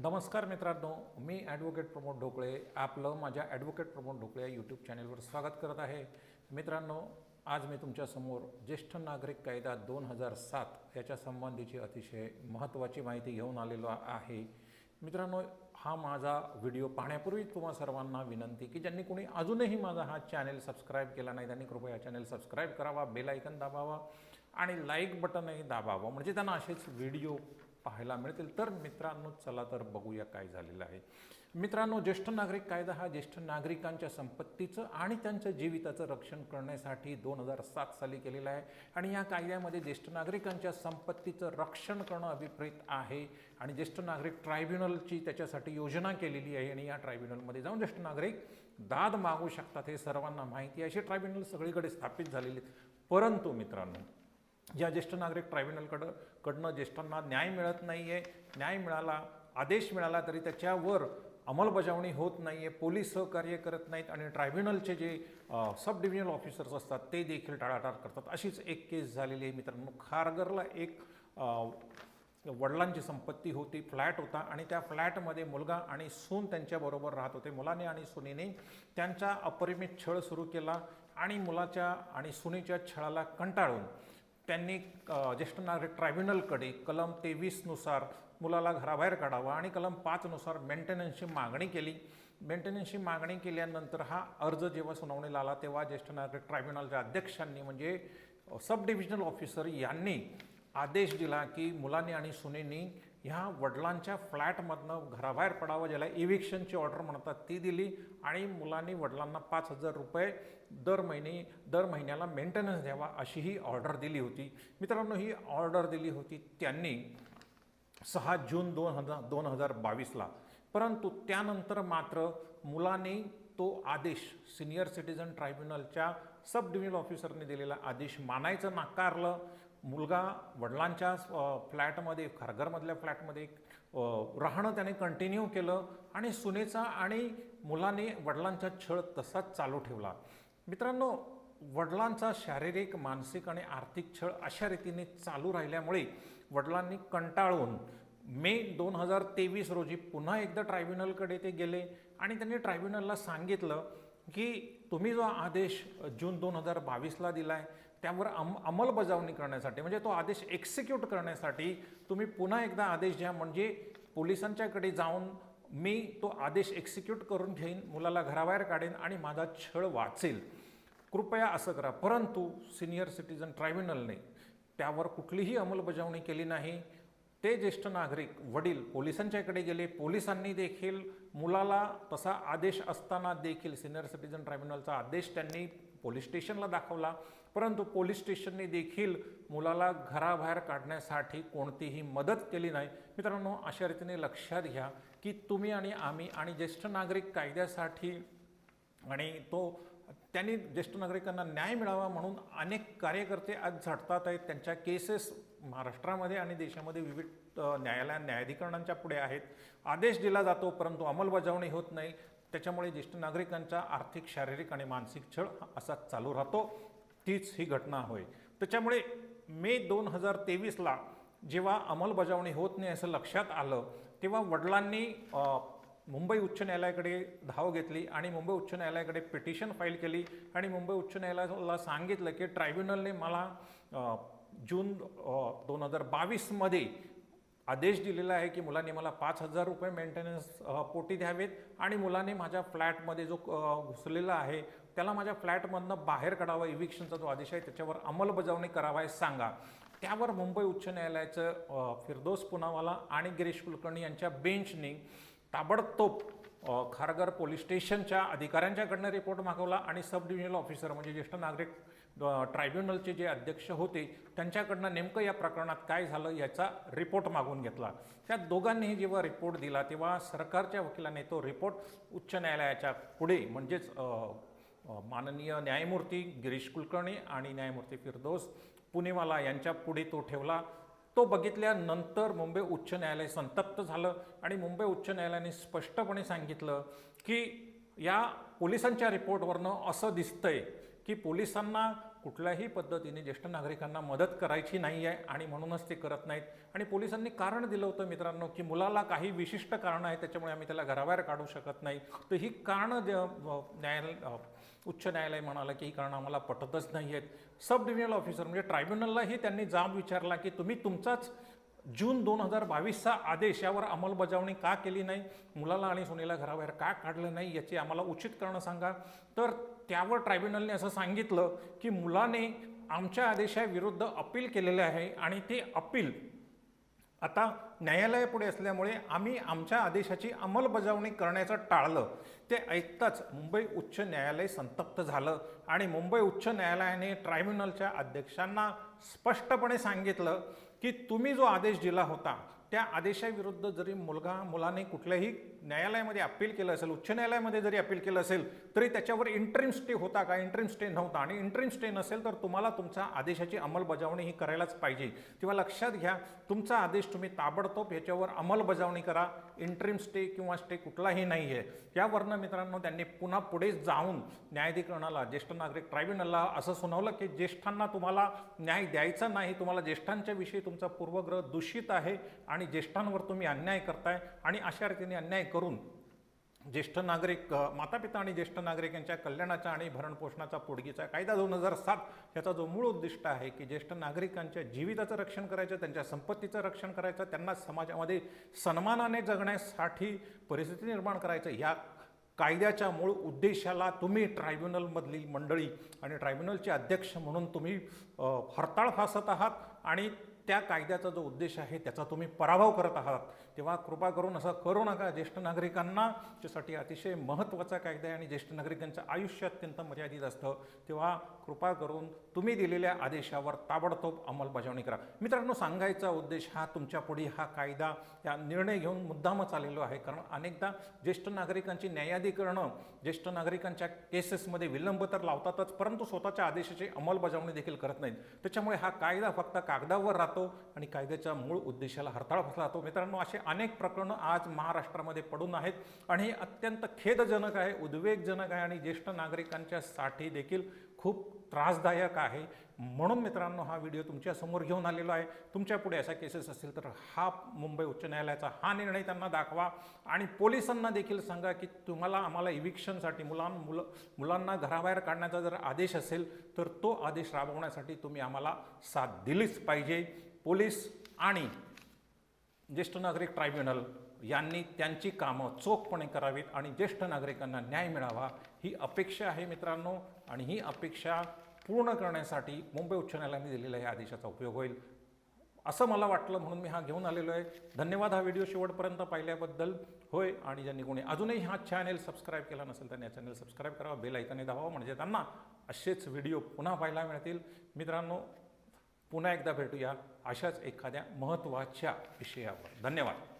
नमस्कार मित्रांनो मी ॲडव्होकेट प्रमोद ढोकळे. आपलं माझ्या ॲडव्होकेट प्रमोद ढोकळे या यूट्यूब चॅनलवर स्वागत करत आहे. मित्रांनो आज मी तुमच्यासमोर ज्येष्ठ नागरिक कायदा दोन हजार सात याच्या संबंधीची अतिशय महत्त्वाची माहिती घेऊन आलेलो आहे. मित्रांनो हा माझा व्हिडिओ पाहण्यापूर्वी तुम्हा सर्वांना विनंती की ज्यांनी कोणी अजूनही माझा हा चॅनेल सबस्क्राईब केला नाही त्यांनी कृपया चॅनेल सबस्क्राईब करावा बेल आयकन दाबावा आणि लाईक बटनही दाबावं. म्हणजे त्यांना असेच व्हिडिओ पाहायला मिळतील. तर मित्रांनो चला तर बघूया काय झालेलं आहे. मित्रांनो ज्येष्ठ नागरिक कायदा हा ज्येष्ठ नागरिकांच्या संपत्तीचं आणि त्यांच्या जीविताचं रक्षण करण्यासाठी दोन हजार सात साली केलेला आहे. आणि या कायद्यामध्ये ज्येष्ठ नागरिकांच्या संपत्तीचं रक्षण करणं अभिप्रेत आहे. आणि ज्येष्ठ नागरिक ट्रायब्युनलची त्याच्यासाठी योजना केलेली आहे. आणि या ट्रायब्युनलमध्ये जाऊन ज्येष्ठ नागरिक दाद मागू शकतात हे सर्वांना माहिती आहे. अशी ट्रायब्युनल सगळीकडे स्थापित झालेली आहेत. परंतु मित्रांनो ज्या ज्येष्ठ नागरिक ट्रायब्युनलकडं कडनं ज्येष्ठांना न्याय मिळत नाही आहे न्याय मिळाला आदेश मिळाला तरी त्याच्यावर अंमलबजावणी होत नाही आहे पोलीस सहकार्य करत नाहीत आणि ट्रायब्युनलचे जे सब डिव्हिजनल ऑफिसर्स असतात ते देखील टाळाटाळ करतात. अशीच एक केस झालेली आहे मित्रांनो. खारगरला एक वडिलांची संपत्ती होती फ्लॅट होता आणि त्या फ्लॅटमध्ये मुलगा आणि सून त्यांच्याबरोबर राहत होते. मुलाने आणि सुनीने त्यांचा अपरिमित छळ सुरू केला आणि मुलाच्या आणि सुनीच्या छळाला कंटाळून त्यांनी ज्येष्ठ नागरिक ट्रायब्युनलकडे कलम तेवीसनुसार मुलाला घराबाहेर काढावा आणि कलम पाचनुसार मेंटेनन्सची मागणी केली. मेंटेनन्सची मागणी केल्यानंतर हा अर्ज जेव्हा सुनावणीला आला तेव्हा ज्येष्ठ नागरिक ट्रायब्युनलच्या अध्यक्षांनी म्हणजे सब डिव्हिजनल ऑफिसर यांनी आदेश दिला की मुलांनी आणि सुनेनी ह्या वडिलांच्या फ्लॅटमधनं घराबाहेर पडावं ज्याला इव्हिक्शनची ऑर्डर म्हणतात ती दिली आणि मुलांनी वडिलांना पाच हजार रुपये दर महिने दर महिन्याला मेंटेनन्स द्यावा अशी ही ऑर्डर दिली होती. मित्रांनो ही ऑर्डर दिली होती त्यांनी सहा जून दोन हजार दोन हजार बावीसला. परंतु त्यानंतर मात्र मुलाने तो आदेश सिनियर सिटीजन ट्रायब्युनलच्या सब डिव्हिजनल ऑफिसरने दिलेला आदेश मानायचं नाकारलं. मुलगा वडिलांच्या फ्लॅटमध्ये खारघरमधल्या फ्लॅटमध्ये राहणं त्याने कंटिन्यू केलं आणि सुनेचा आणि मुलाने वडिलांचा छळ तसाच चालू ठेवला. मित्रांनो वडिलांचा शारीरिक मानसिक आणि आर्थिक छळ अशा रीतीने चालू राहिल्यामुळे वडिलांनी कंटाळून मे दोन हजार तेवीस रोजी पुन्हा एकदा ट्रायब्युनलकडे ते गेले आणि त्यांनी ट्रायब्युनलला सांगितलं की तुम्ही जो आदेश जून दोन हजार बावीसला दिला आहे त्यावर अम अंमलबजावणी करण्यासाठी म्हणजे तो आदेश एक्झिक्यूट करण्यासाठी तुम्ही पुन्हा एकदा आदेश द्या. म्हणजे पोलिसांच्याकडे जाऊन मी तो आदेश एक्झिक्यूट करून घेईन मुलाला घराबाहेर काढेन आणि माझा छळ वाचेल. कृपया असं करा. परंतु सिनियर सिटीजन ट्रायब्युनलने त्यावर कुठलीही अंमलबजावणी केली नाही. ते ज्येष्ठ नागरिक वडील पोलिसांच्याकडे गेले. पोलिसांनी देखील मुलाला तसा आदेश असताना देखील सिनियर सिटीजन ट्रायब्युनलचा आदेश त्यांनी पोलीस स्टेशनला दाखवला. परंतु पोलीस स्टेशनने देखील मुलाला घराबाहेर काढण्यासाठी कोणतीही मदत केली नाही. मित्रांनो अशा रीतीने लक्षात घ्या की तुम्ही आणि आम्ही आणि ज्येष्ठ नागरिक कायद्यासाठी आणि तो त्यांनी ज्येष्ठ नागरिकांना न्याय मिळावा म्हणून अनेक कार्यकर्ते आज झटतात आहेत. त्यांच्या केसेस महाराष्ट्रामध्ये आणि देशामध्ये विविध न्यायालया न्यायाधिकरणांच्या पुढे आहेत. आदेश दिला जातो परंतु अंमलबजावणी होत नाही. त्याच्यामुळे ज्येष्ठ नागरिकांचा आर्थिक शारीरिक आणि मानसिक छळ असा चालू राहतो. तीच ही घटना होय. त्याच्यामुळे मे दोन हजार तेवीसला जेव्हा अंमलबजावणी होत नाही असं लक्षात आलं तेव्हा वडिलांनी मुंबई उच्च न्यायालयाकडे धाव घेतली आणि मुंबई उच्च न्यायालयाकडे पिटिशन फाईल केली आणि मुंबई उच्च न्यायालयाला सांगितलं की ट्रायब्युनलने मला जून दोन हजार बावीसमध्ये आदेश दिलेला आहे की मुलांनी मला पाच हजार रुपये मेंटेनन्स पोटी द्यावेत आणि मुलाने माझ्या फ्लॅटमध्ये जो घुसलेला आहे त्याला माझ्या फ्लॅटमधनं बाहेर काढावा इव्हिक्शनचा जो आदेश आहे त्याच्यावर अंमलबजावणी करावा हे सांगा. त्यावर मुंबई उच्च न्यायालयाचं फिरदोस पुनावाला आणि गिरीश कुलकर्णी यांच्या बेंचने ताबडतोब खारघर पोलीस स्टेशनच्या अधिकाऱ्यांच्याकडनं रिपोर्ट मागवला आणि सब डिव्हिजनल ऑफिसर म्हणजे ज्येष्ठ नागरिक ट्रायब्युनलचे जे अध्यक्ष होते त्यांच्याकडनं नेमकं या प्रकरणात काय झालं याचा रिपोर्ट मागून घेतला. त्या दोघांनीही जेव्हा रिपोर्ट दिला तेव्हा सरकारच्या वकिलाने तो रिपोर्ट उच्च न्यायालयाच्या पुढे म्हणजेच माननीय न्यायमूर्ती गिरीश कुलकर्णी आणि न्यायमूर्ती फिरदोस पुणेवाला यांच्या पुढे तो ठेवला. तो बघितल्यानंतर मुंबई उच्च न्यायालय संतप्त झालं आणि मुंबई उच्च न्यायालयाने स्पष्टपणे सांगितलं की या पोलिसांच्या रिपोर्टवरनं असं दिसतंय की पोलिसांना कुठल्याही पद्धतीने ज्येष्ठ नागरिकांना मदत करायची नाही आहे आणि म्हणूनच ते करत नाहीत. आणि पोलिसांनी कारण दिलं होतं मित्रांनो की मुलाला काही विशिष्ट कारण आहे त्याच्यामुळे आम्ही त्याला घराबाहेर काढू शकत नाही. तर ही कारणं न्यायालय उच्च न्यायालय म्हणालं की ही कारणं आम्हाला पटतच नाही आहेत. सब डिव्हिजनल ऑफिसर म्हणजे ट्रायब्युनललाही त्यांनी जाब विचारला की तुम्ही तुमचाच जून दोन हजार बावीसचा आदेश यावर अंमलबजावणी का केली नाही? मुलाला आणि सुनेला घराबाहेर का काढलं नाही? याची आम्हाला उचित कारणं सांगा. तर त्यावर ट्रायब्युनलने असं सांगितलं की मुलाने आमच्या आदेशाविरुद्ध अपील केलेले आहे आणि ते अपील आता न्यायालयापुढे असल्यामुळे आम्ही आमच्या आदेशाची अंमलबजावणी करण्याचं टाळलं. ते ऐकताच मुंबई उच्च न्यायालय संतप्त झालं आणि मुंबई उच्च न्यायालयाने ट्रायब्युनलच्या अध्यक्षांना स्पष्टपणे सांगितलं की तुम्ही जो आदेश दिला होता त्या आदेशाविरुद्ध जरी मुलगा मुलाने कुठल्याही न्यायालयामध्ये अपील केलं असेल उच्च न्यायालयामध्ये जरी अपील केलं असेल तरी त्याच्यावर इंटरिम स्टे होता का? इंटरिम स्टे नव्हता. आणि इंटरिम स्टे नसेल तर तुम्हाला तुमचा आदेशाची अंमलबजावणी ही करायलाच पाहिजे. तेव्हा लक्षात घ्या तुमचा आदेश तुम्ही ताबडतोब याच्यावर अंमलबजावणी करा. इंटरिम स्टे किंवा स्टे कुठलाही नाही आहे यावरनं मित्रांनो त्यांनी पुन्हा पुढे जाऊन न्यायाधिकरणाला ज्येष्ठ नागरिक ट्रायब्युनलला असं सुनावलं की ज्येष्ठांना तुम्हाला न्याय द्यायचा नाही तुम्हाला ज्येष्ठांच्या विषयी तुमचा पूर्वग्रह दूषित आहे आणि ज्येष्ठांवर तुम्ही अन्याय करताय आणि अशा रीतीने अन्याय करून ज्येष्ठ नागरिक मातापिता आणि ज्येष्ठ नागरिकांच्या कल्याणाचा आणि भरणपोषणाचा पोडगीचा कायदा दोन हजार सात याचा जो मूळ उद्दिष्ट आहे की ज्येष्ठ नागरिकांच्या जीविताचं रक्षण करायचं त्यांच्या संपत्तीचं रक्षण करायचं त्यांना समाजामध्ये सन्मानाने जगण्यासाठी परिस्थिती निर्माण करायचं या कायद्याच्या मूळ उद्देशाला तुम्ही ट्रायब्युनलमधली मंडळी आणि ट्रायब्युनलचे अध्यक्ष म्हणून तुम्ही हरताळ फासत आहात आणि त्या कायद्याचा जो उद्देश आहे त्याचा तुम्ही पराभव करत आहात तेव्हा कृपा करून असं करू नका. ज्येष्ठ नागरिकांना त्यासाठी अतिशय महत्त्वाचा कायदा आहे आणि ज्येष्ठ नागरिकांचं आयुष्य अत्यंत मर्यादित असतं तेव्हा कृपा करून तुम्ही दिलेल्या आदेशावर ताबडतोब अंमलबजावणी करा. मित्रांनो सांगायचा उद्देश हा तुमच्यापुढे हा कायदा या निर्णय घेऊन मुद्दामच आलेलो आहे. कारण अनेकदा ज्येष्ठ नागरिकांची न्यायाधिकरणं ज्येष्ठ नागरिकांच्या केसेसमध्ये विलंब तर लावतातच परंतु स्वतःच्या आदेशाची अंमलबजावणी देखील करत नाहीत. त्याच्यामुळे हा कायदा फक्त कागदावर राहतो आणि कायद्याच्या मूळ उद्देशाला हरताळ फसला जातो. मित्रांनो असे अनेक प्रकरणं आज महाराष्ट्रामध्ये पडून आहेत आणि हे अत्यंत खेदजनक आहे उद्वेगजनक आहे आणि ज्येष्ठ नागरिकांच्यासाठी देखील खूप त्रासदायक आहे. म्हणून मित्रांनो हा व्हिडिओ तुमच्यासमोर घेऊन आलेलो आहे. तुमच्यापुढे अशा केसेस असतील तर हा मुंबई उच्च न्यायालयाचा हा निर्णय त्यांना दाखवा आणि पोलिसांना देखील सांगा की तुम्हाला आम्हाला इव्हिक्शनसाठी मुलां मुलं मुलांना घराबाहेर काढण्याचा जर आदेश असेल तर तो आदेश राबवण्यासाठी तुम्ही आम्हाला साथ दिलीच पाहिजे. पोलीस आणि ज्येष्ठ नागरिक ट्रायब्युनल यांनी त्यांची कामं चोखपणे करावीत आणि ज्येष्ठ नागरिकांना न्याय मिळावा ही अपेक्षा आहे मित्रांनो. आणि ही अपेक्षा पूर्ण करण्यासाठी मुंबई उच्च न्यायालयाने दिलेल्या या आदेशाचा उपयोग होईल. असं मला वाटलं म्हणून मी हा घेऊन आलेलो आहे. धन्यवाद हा व्हिडिओ शेवटपर्यंत पाहिल्याबद्दल. होय आणि ज्यांनी कोणी अजूनही हा चॅनेल सबस्क्राईब केला नसेल त्यांनी या चॅनेल सबस्क्राईब करावा. बेल ऐकाने दाबावा. म्हणजे त्यांना असेच व्हिडिओ पुन्हा पाहायला मिळतील. मित्रांनो पुन्हा एकदा भेटूया अशाच एखाद्या महत्त्वाच्या विषयावर. धन्यवाद.